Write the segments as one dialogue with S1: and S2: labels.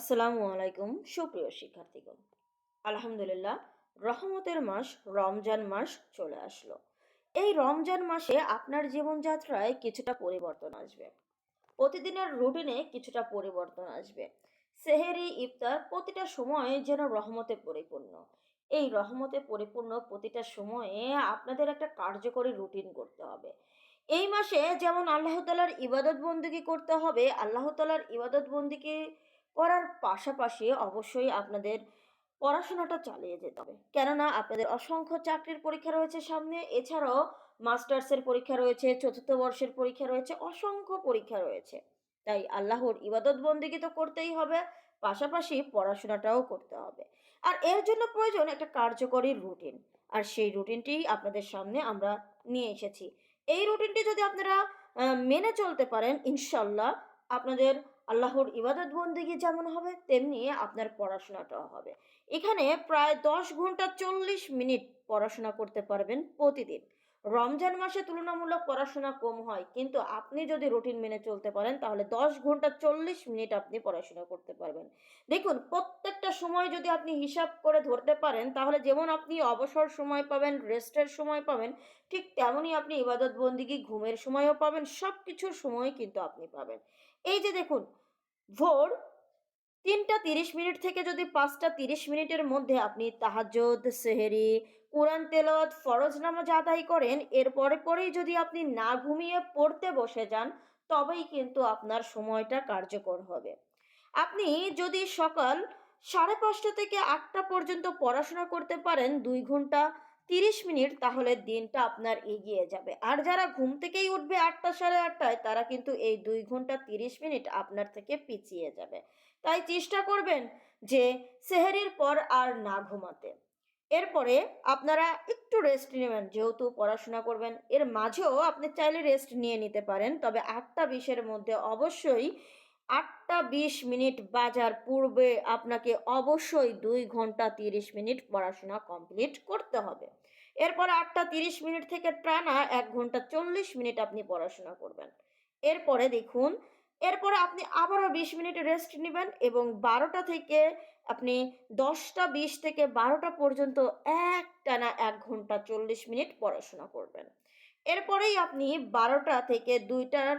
S1: আসসালামু আলাইকুম, সুপ্রিয় শিক্ষার্থীগণ। আলহামদুলিল্লাহ, রহমতের মাস, রমজান মাস চলে আসলো। এই রমজান মাসে আপনার জীবনযাত্রায় কিছুটা পরিবর্তন আসবে। প্রতিদিনের রুটিনে কিছুটা পরিবর্তন আসবে। সেহেরি, ইফতার প্রতিটা সময়ে যেন রহমতে পরিপূর্ণ। এই রহমতে পরিপূর্ণ প্রতিটা সময়ে আপনাদের একটা কার্যকরী রুটিন করতে হবে। এই মাসে যেমন আল্লাহ তালার ইবাদত বন্দিগি করতে হবে, আল্লাহ তালার ইবাদত বন্দিগি করার পাশাপাশি অবশ্যই আপনাদের পড়াশোনাটা চালিয়ে যেতে হবে। কেননা আপনাদের অসংখ্য চাকরির পরীক্ষা রয়েছে সামনে, এছাড়াও মাস্টার্সের পরীক্ষা রয়েছে, চতুর্থ বর্ষের পরীক্ষা রয়েছে, অসংখ্য পরীক্ষা রয়েছে। তাই আল্লাহর ইবাদত বন্দিগি তো করতেই হবে, পাশাপাশি পড়াশোনাটাও করতে হবে। আর এর জন্য প্রয়োজন একটা কার্যকরী রুটিন। আর সেই রুটিনটি আপনাদের সামনে আমরা নিয়ে এসেছি। এই রুটিনটি যদি আপনারা মেনে চলতে পারেন, ইনশাল্লাহ আপনাদের আল্লাহর ইবাদত বন্দিগি যেমন হবে, তেমনি আপনার পড়াশোনাটাও হবে। এখানে প্রায় দশ ঘণ্টা চল্লিশ মিনিট পড়াশোনা করতে পারবেন প্রতিদিন। রমজান মাসে তুলনামূলক পড়াশোনা কম হয়, কিন্তু আপনি যদি রুটিন মেনে চলতে পারেন, তাহলে দশ ঘণ্টা চল্লিশ মিনিট আপনি পড়াশোনা করতে পারবেন। দেখুন, প্রত্যেকটা সময় যদি আপনি হিসাব করে ধরতে পারেন, তাহলে যেমন আপনি অবসর সময় পাবেন, রেস্টের সময় পাবেন, ঠিক তেমনই আপনি ইবাদত বন্দিগি ঘুমের সময়ও পাবেন সব কিছুর সময় কিন্তু আপনি পাবেন। এই যে দেখুন, ভোর তিনটা তিরিশ মিনিট থেকে যদি পাঁচটা তিরিশ মিনিটের মধ্যে আপনি তাহাজ্জুদ, সেহেরি, কোরআন তেলাওয়াত, ফরজ নামাজ আদায় করেন এর পরে পরেই যদি আপনি না ঘুমিয়ে পড়তে বসে যান, তবেই কিন্তু আপনার সময়টা কার্যকর হবে। আপনি যদি সকাল সাড়ে পাঁচটা থেকে আটটা পর্যন্ত পড়াশোনা করতে পারেন, দুই ঘণ্টা তিরিশ মিনিট তাহলে দিনটা আপনার এগিয়ে যাবে। আর যারা ঘুম থেকেই উঠবে আটটা সাড়ে আটটায়, তারা কিন্তু এই দুই ঘণ্টা তিরিশ মিনিট আপনার থেকে পিছিয়ে যাবে। তাই চেষ্টা করবেন যে সেহেরির পর আর না ঘুমাতে। এরপরে আপনারা একটু রেস্ট নেবেন, যেহেতু পড়াশোনা করবেন। এর মাঝেও আপনি চাইলে রেস্ট নিয়ে নিতে পারেন, তবে আটটা বিশের মধ্যে অবশ্যই আটটা বিশ মিনিট বাজার পূর্বে আপনাকে অবশ্যই দুই ঘণ্টা তিরিশ মিনিট পড়াশোনা কমপ্লিট করতে হবে। এরপর আটটা তিরিশ মিনিট থেকে টানা এক ঘণ্টা চল্লিশ মিনিট আপনি পড়াশোনা করবেন। এরপরে দেখুন, এরপরে আপনি আবারও বিশ মিনিট রেস্ট নেবেন এবং বারোটা থেকে আপনি দশটা বিশ থেকে বারোটা পর্যন্ত এক টানা এক ঘণ্টা চল্লিশ মিনিট পড়াশোনা করবেন। এরপরেই আপনি বারোটা থেকে দুইটার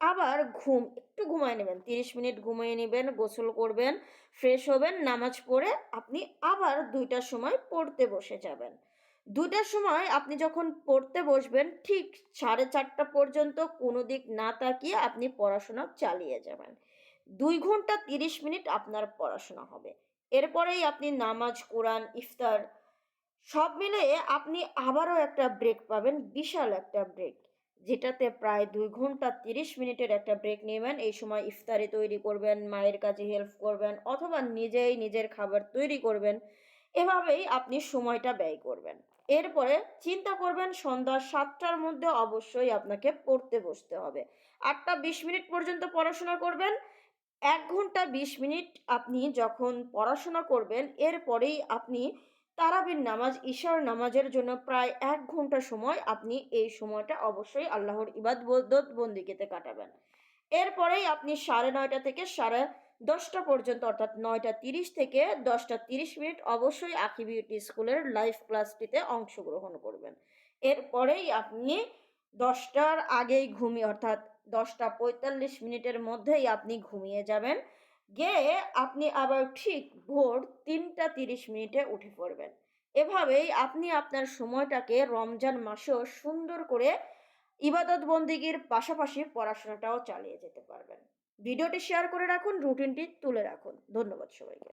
S1: আবার ঘুম, একটু ঘুমায় নেবেন, তিরিশ মিনিট ঘুমিয়ে নেবেন, গোসল করবেন, ফ্রেশ হবেন, নামাজ পড়ে আপনি আবার দুইটার সময় পড়তে বসে যাবেন। দুইটার সময় আপনি যখন পড়তে বসবেন, ঠিক সাড়ে চারটা পর্যন্ত কোনো দিক না তাকিয়ে আপনি পড়াশোনা চালিয়ে যাবেন। দুই ঘণ্টা তিরিশ মিনিট আপনার পড়াশোনা হবে। এরপরেই আপনি নামাজ, কোরআন, ইফতার সব মিলিয়ে আপনি আবারও একটা ব্রেক পাবেন, বিশাল একটা ব্রেক যেটাতে প্রায় দুই ঘণ্টা তিরিশ মিনিটের একটা ব্রেক নেবেন। এই সময় ইফতারি তৈরি করবেন, মায়ের কাছে হেল্প করবেন, অথবা নিজেই নিজের খাবার তৈরি করবেন। এভাবেই আপনি সময়টা ব্যয় করবেন। এরপরে চিন্তা করবেন সন্ধ্যা সাতটার মধ্যে অবশ্যই আপনাকে পড়তে বসতে হবে। আটটা বিশ মিনিট পর্যন্ত পড়াশোনা করবেন। এক ঘণ্টা বিশ মিনিট আপনি যখন পড়াশোনা করবেন, এরপরেই আপনি তারাবির নামাজ ঈশার নামাজের জন্য প্রায় এক ঘণ্টা সময় আপনি এই সময়টা অবশ্যই আল্লাহর ইবাদত বন্দিকেতে কাটাবেন। এরপরেই আপনি সাড়ে নয়টা থেকে সাড়ে দশটা পর্যন্ত, অর্থাৎ নয়টা তিরিশ থেকে দশটা তিরিশ মিনিট অবশ্যই আঁকি বিউটি স্কুলের লাইভ ক্লাসটিতে অংশগ্রহণ করবেন। এরপরেই আপনি দশটার আগেই ঘুমিয়ে, অর্থাৎ দশটা পঁয়তাল্লিশ মিনিটের মধ্যেই আপনি ঘুমিয়ে যাবেন। গিয়ে আপনি আবার ঠিক ভোর তিনটা তিরিশ মিনিটে উঠে পড়বেন। এভাবেই আপনি আপনার সময়টাকে রমজান মাসেও সুন্দর করে ইবাদত বন্দিগির পাশাপাশি পড়াশোনাটাও চালিয়ে যেতে পারবেন। ভিডিওটি শেয়ার করে রাখুন রুটিনটি তুলে রাখুন। ধন্যবাদ সবাইকে।